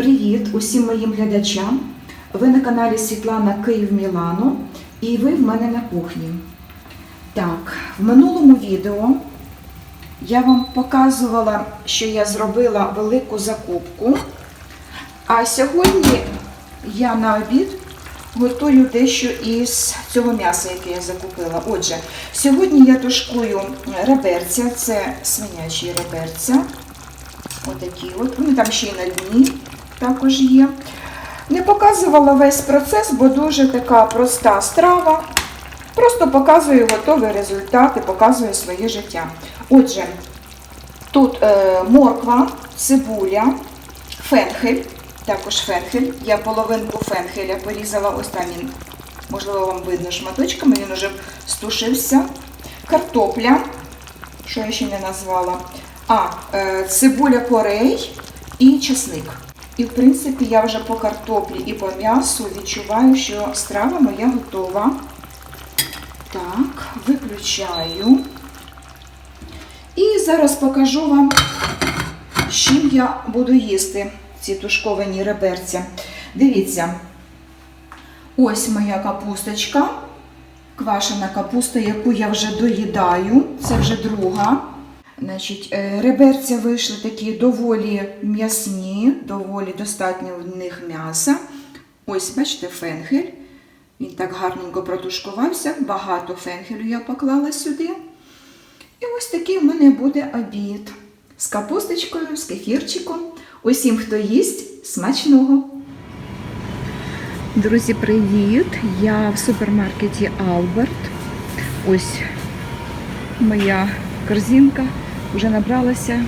Привіт усім моїм глядачам. Ви на каналі Світлана Київ Мілано і ви в мене на кухні. Так, в минулому відео я вам показувала, що я зробила велику закупку. А сьогодні я на обід готую дещо із цього м'яса, яке я закупила. Отже, сьогодні я тушкую реберця, це свинячі реберця. Отакі от. Вони там ще й на дні також є. Не показувала весь процес, бо дуже така проста страва. Просто показую готовий результат і показую своє життя. Отже, тут е, морква, цибуля, фенхель, також фенхель. Я половинку фенхеля порізала, ось там він, можливо, вам видно шматочками, він уже стушився. Картопля, що я ще не назвала. А, е, цибуля порей і чесник. І, в принципі, я вже по картоплі і по м'ясу відчуваю, що страва моя готова. Так, виключаю. І зараз покажу вам, з чим я буду їсти ці тушковані реберця. Дивіться, ось моя капусточка, квашена капуста, яку я вже доїдаю. Це вже друга. Значить, е, реберця вийшли такі доволі м'ясні, доволі достатньо в них м'яса. Ось, бачите, фенхель. Він так гарненько протушкувався, багато фенхелю я поклала сюди. І ось такий в мене буде обід з капусточкою, з кефірчиком. Усім, хто їсть, смачного! Друзі, привіт! Я в супермаркеті Алберт. Ось моя корзинка вже набралася.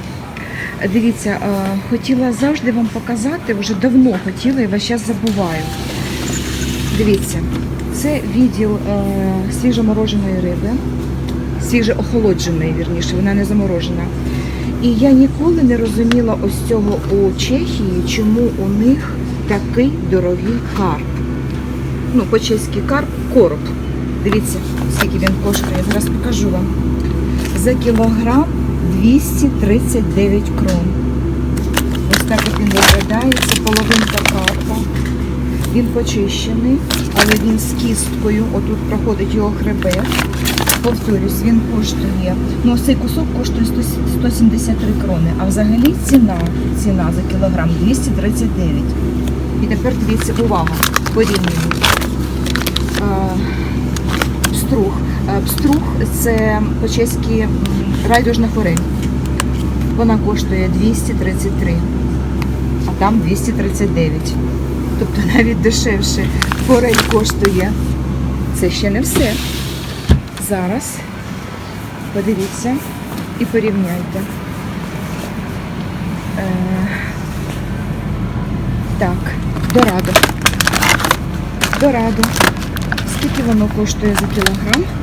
Дивіться, е, хотіла завжди вам показати, вже давно хотіла і весь час забуваю. Дивіться, це відділ е, свіжомороженої риби, свіжоохолодженої, вірніше, вона не заморожена. І я ніколи не розуміла ось цього у Чехії, чому у них такий дорогий карп. Ну, по-чеськи карп короб. Дивіться, скільки він коштує. Зараз покажу вам. За кілограм 239 крон. Ось так от він виглядає. Це половинка карпа. Він почищений, але він з кісткою. Отут проходить його хребет. Повторюсь, він коштує. Ну, цей кусок коштує 173 крони. А взагалі ціна, ціна за кілограм 239. І тепер дивіться, увага, порівнюємо. Е, Пструх. Е, це по-чеськи райдужна форель. Вона коштує 233, а там 239. Тобто навіть дешевше форель коштує. Це ще не все. Зараз подивіться і порівняйте. Е, так, дорадо. Дорадо. Скільки воно коштує за кілограм?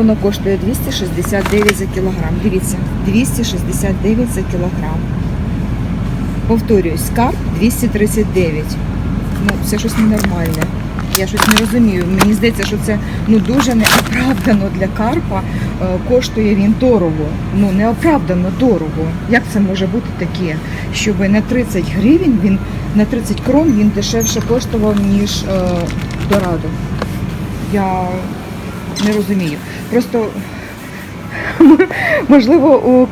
Воно коштує 269 за кілограм. Дивіться, 269 за кілограм. Повторююсь, скарб 239. Ну, це щось ненормальне. Я щось не розумію. Мені здається, що це ну дуже неоправдано для карпа. Е, коштує він дорого. Ну неоправдано дорого. Як це може бути таке, щоб на 30 гривень він на 30 крон він дешевше коштував, ніж е, Дорадо. Я не розумію. Просто можливо у,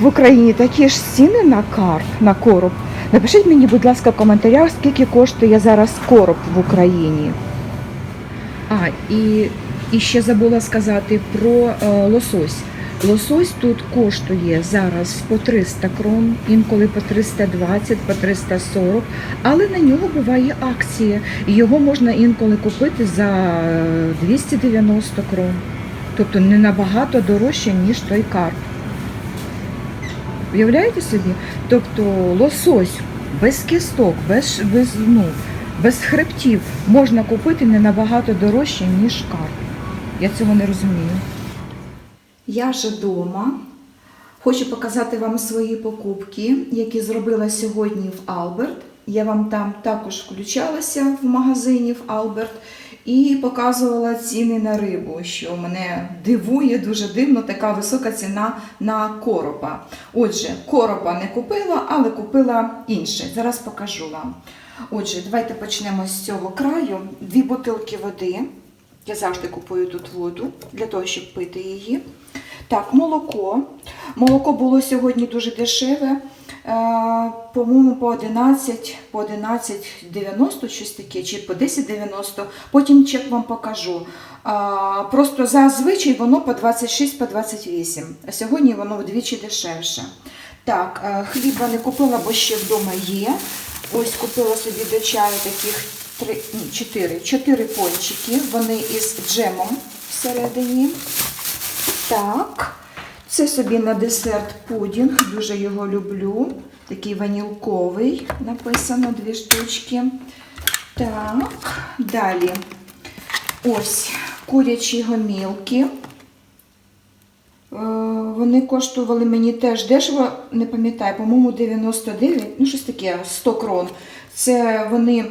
в Україні такі ж ціни на кар, на короб. Напишіть мені, будь ласка, в коментарях, скільки коштує зараз короб в Україні. А, і, і ще забула сказати про е, лосось. Лосось тут коштує зараз по 300 крон, інколи по 320, по 340, але на нього буває акція. Його можна інколи купити за е, 290 крон. Тобто не набагато дорожче, ніж той карп. Уявляєте собі? Тобто лосось без кісток, без, без, ну, без хребтів можна купити не набагато дорожче, ніж карп. Я цього не розумію. Я вже вдома. Хочу показати вам свої покупки, які зробила сьогодні в Алберт. Я вам там також включалася в магазині в Алберт. і показувала ціни на рибу, що мене дивує дуже дивно така висока ціна на коропа. Отже, коропа не купила, але купила інше. Зараз покажу вам. Отже, давайте почнемо з цього краю. Дві бутилки води. Я завжди купую тут воду для того, щоб пити її. Так, молоко. Молоко було сьогодні дуже дешеве. Е, По-моєму, по 11, по 11,90 щось таке, чи по 10,90. Потім чек вам покажу. Просто зазвичай воно по 26, по 28. А сьогодні воно вдвічі дешевше. Так, е, хліба не купила, бо ще вдома є. Ось купила собі до чаю таких три, ні, чотири, чотири пончики. Вони із джемом всередині. Так, це собі на десерт пудінг, дуже його люблю. Такий ванілковий, написано дві штучки. Так, далі. Ось курячі гомілки. Е, Вони коштували мені теж дешево, не пам'ятаю, по-моєму, 99, ну щось таке, 100 крон. Це вони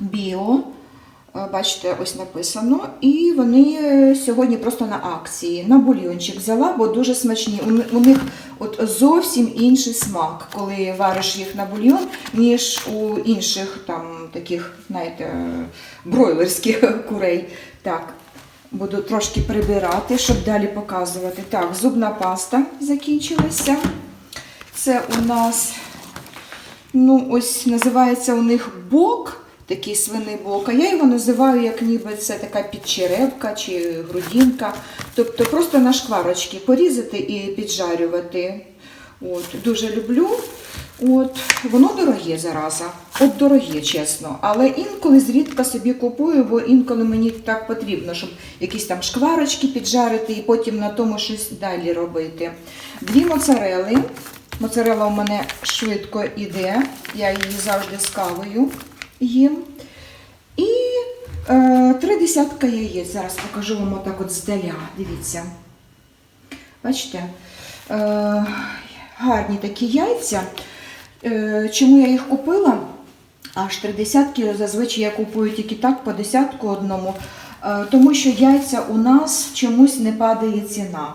біо. Е, Бачите, ось написано. І вони е, сьогодні просто на акції. На бульйончик взяла, бо дуже смачні. У них от зовсім інший смак, коли вариш їх на бульйон, ніж у інших там таких, знаєте, бройлерських курей. Так, буду трошки прибирати, щоб далі показувати. Так, зубна паста закінчилася. Це у нас Ну, ось називається у них бок, такий свиний бок, а я його називаю, як ніби це така підчеревка чи грудинка. Тобто просто на шкварочки порізати і піджарювати. От, дуже люблю. От, воно дороге зараза. От дороге, чесно. Але інколи зрідка собі купую, бо інколи мені так потрібно, щоб якісь там шкварочки піджарити і потім на тому щось далі робити. Дві моцарели. Моцарела у мене швидко йде, я її завжди з кавою їм. І е, три десятка яєць. Зараз покажу вам отак от здаля. Дивіться. Бачите? Е, гарні такі яйця. Е, чому я їх купила? Аж три десятки, зазвичай я купую тільки так, по десятку одному. Е, тому що яйця у нас чомусь не падає ціна.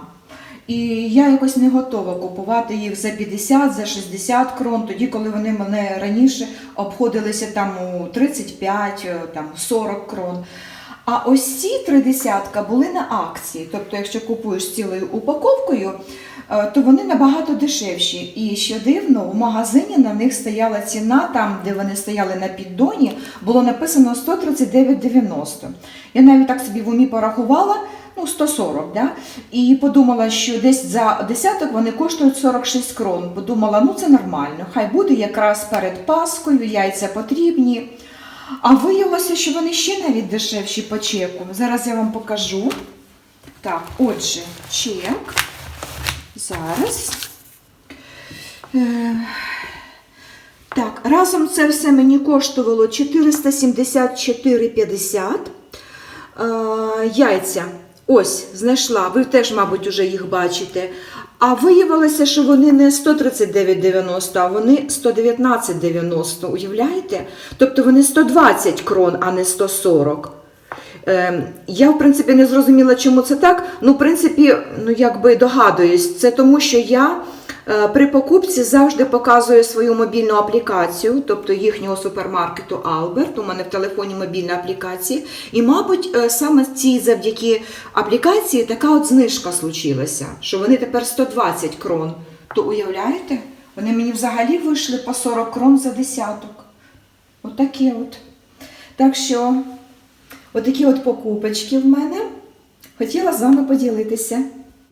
І я якось не готова купувати їх за 50, за 60 крон, тоді, коли вони мене раніше обходилися там у 35, е, там 40 крон. А ось ці три десятка були на акції. Тобто, якщо купуєш цілою упаковкою, е, то вони набагато дешевші. І що дивно, в магазині на них стояла ціна, там, де вони стояли на піддоні, було написано 139,90. Я навіть так собі в умі порахувала, ну 140, да? і подумала, що десь за десяток вони коштують 46 крон. Подумала, ну це нормально, хай буде якраз перед Паскою, яйця потрібні. А виявилося, що вони ще навіть дешевші по чеку. Зараз я вам покажу. Так, отже, чек. Зараз. Е, так, разом це все мені коштувало 474,50. Е, яйця. Ось, знайшла. Ви теж, мабуть, уже їх бачите. А виявилося, що вони не 139,90, а вони 119,90. Уявляєте? Тобто вони 120 крон, а не 140. Ем, Я, в принципі, не зрозуміла, чому це так. Ну, в принципі, ну якби догадуюсь, це тому, що я е, при покупці завжди показую свою мобільну аплікацію, тобто їхнього супермаркету Albert. У мене в телефоні мобільна аплікація. І, мабуть, е, саме цій завдяки аплікації така от знижка случилася, що вони тепер 120 крон. То уявляєте? Вони мені взагалі вийшли по 40 крон за десяток. Отаке от. Так що. Отакі от покупочки в мене. Хотіла з вами поділитися.